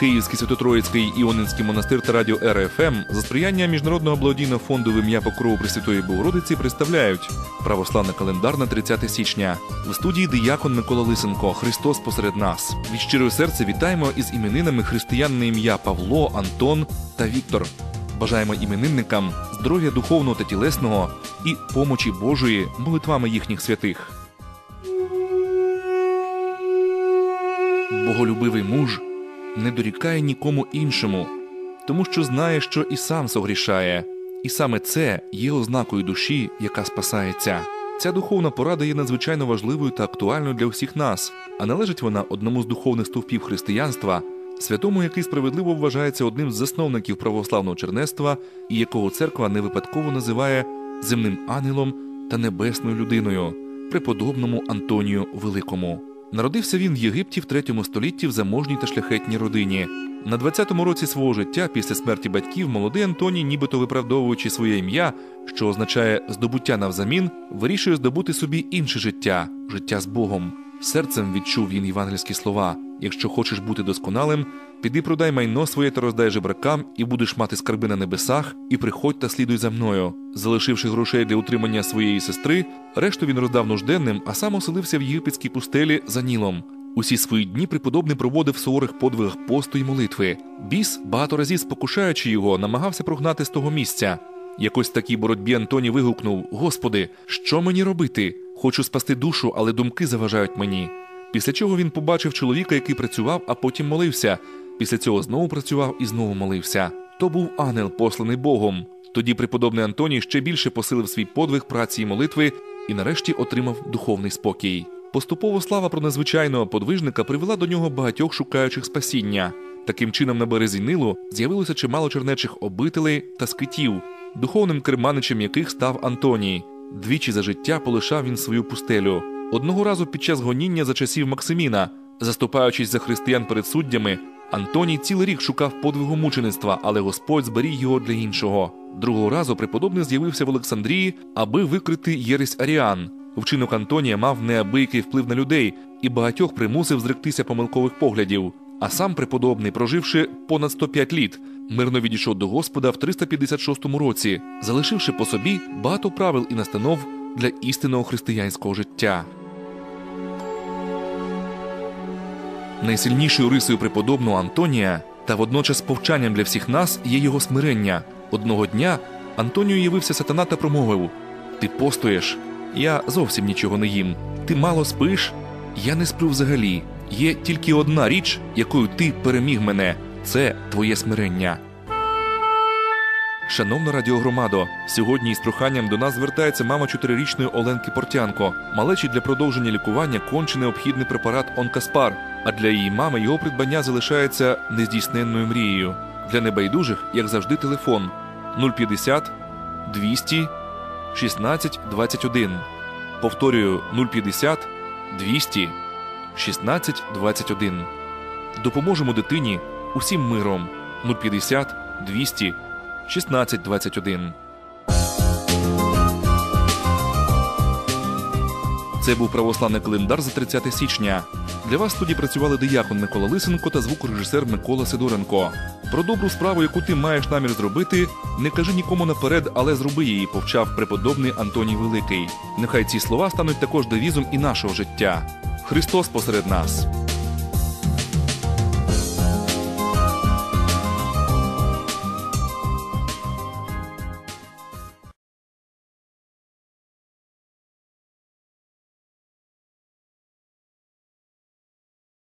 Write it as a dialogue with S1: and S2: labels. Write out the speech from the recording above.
S1: Київський Святотроїцький Іонинський монастир та радіо РФМ за сприяння Міжнародного благодійного фонду в ім'я Покрову Пресвятої Богородиці представляють православний календар на 30 січня. В студії диякон Микола Лисенко Христос посеред нас. Від щирого серця вітаємо із іменинами християн на ім'я Павло, Антон та Віктор. Бажаємо іменинникам здоров'я духовного та тілесного і помочі Божої молитвами їхніх святих. Боголюбивий муж не дорікає нікому іншому, тому що знає, що і сам согрішає, і саме це є ознакою душі, яка спасається. Ця духовна порада є надзвичайно важливою та актуальною для всіх нас, а належить вона одному з духовних стовпів християнства, святому, який справедливо вважається одним з засновників православного чернецтва і якого церква не випадково називає земним ангелом та небесною людиною, преподобному Антонію Великому. Народився він в Єгипті в третьому столітті в заможній та шляхетній родині. На 20-му році свого життя, після смерті батьків, молодий Антоній, нібито виправдовуючи своє ім'я, що означає здобуття навзамін, вирішує здобути собі інше життя життя з Богом. Серцем відчув він євангельські слова: якщо хочеш бути досконалим, піди продай майно своє та роздай жебракам, і будеш мати скарби на небесах, і приходь та слідуй за мною. Залишивши грошей для утримання своєї сестри, решту він роздав нужденним, а сам оселився в єгипетській пустелі за Нілом. Усі свої дні преподобний проводив в суворих подвигах посту й молитви. Біс, багато разів спокушаючи його, намагався прогнати з того місця. Якось в такій боротьбі Антоній вигукнув: Господи, що мені робити? Хочу спасти душу, але думки заважають мені. Після чого він побачив чоловіка, який працював, а потім молився. Після цього знову працював і знову молився. То був ангел, посланий Богом. Тоді преподобний Антоній ще більше посилив свій подвиг праці і молитви і нарешті отримав духовний спокій. Поступово слава про незвичайного подвижника привела до нього багатьох шукаючих спасіння. Таким чином, на березі Нилу з'явилося чимало чернечих обителей та скитів, духовним керманичем яких став Антоній. Двічі за життя полишав він свою пустелю. Одного разу під час гоніння за часів Максиміна, заступаючись за християн перед суддями, Антоній цілий рік шукав подвигу мучеництва, але Господь зберіг його для іншого. Другого разу преподобний з'явився в Олександрії, аби викрити єресь Аріан. Вчинок Антонія мав неабиякий вплив на людей і багатьох примусив зректися помилкових поглядів. А сам преподобний, проживши понад 105 літ, мирно відійшов до Господа в 356 році, залишивши по собі багато правил і настанов для істинного християнського життя. Найсильнішою рисою преподобного Антонія та водночас повчанням для всіх нас є його смирення. Одного дня Антонію явився сатана та промовив: Ти постоєш, я зовсім нічого не їм. Ти мало спиш? Я не сплю взагалі. Є тільки одна річ, якою ти переміг мене це твоє смирення. Шановна радіогромадо, сьогодні із проханням до нас звертається мама чотирирічної Оленки Портянко. Малечі для продовження лікування конче необхідний препарат Онкаспар, а для її мами його придбання залишається нездійсненною мрією. Для небайдужих, як завжди, телефон 050 200 16 21. Повторюю 050 200 16 21. Допоможемо дитині усім миром 050 200 16 21. Це був православний календар за 30 січня. Для вас тоді працювали диякон Микола Лисенко та звукорежисер Микола Сидоренко. Про добру справу, яку ти маєш намір зробити, не кажи нікому наперед, але зроби її, повчав преподобний Антоній Великий. Нехай ці слова стануть також девізом і нашого життя. Христос посеред нас.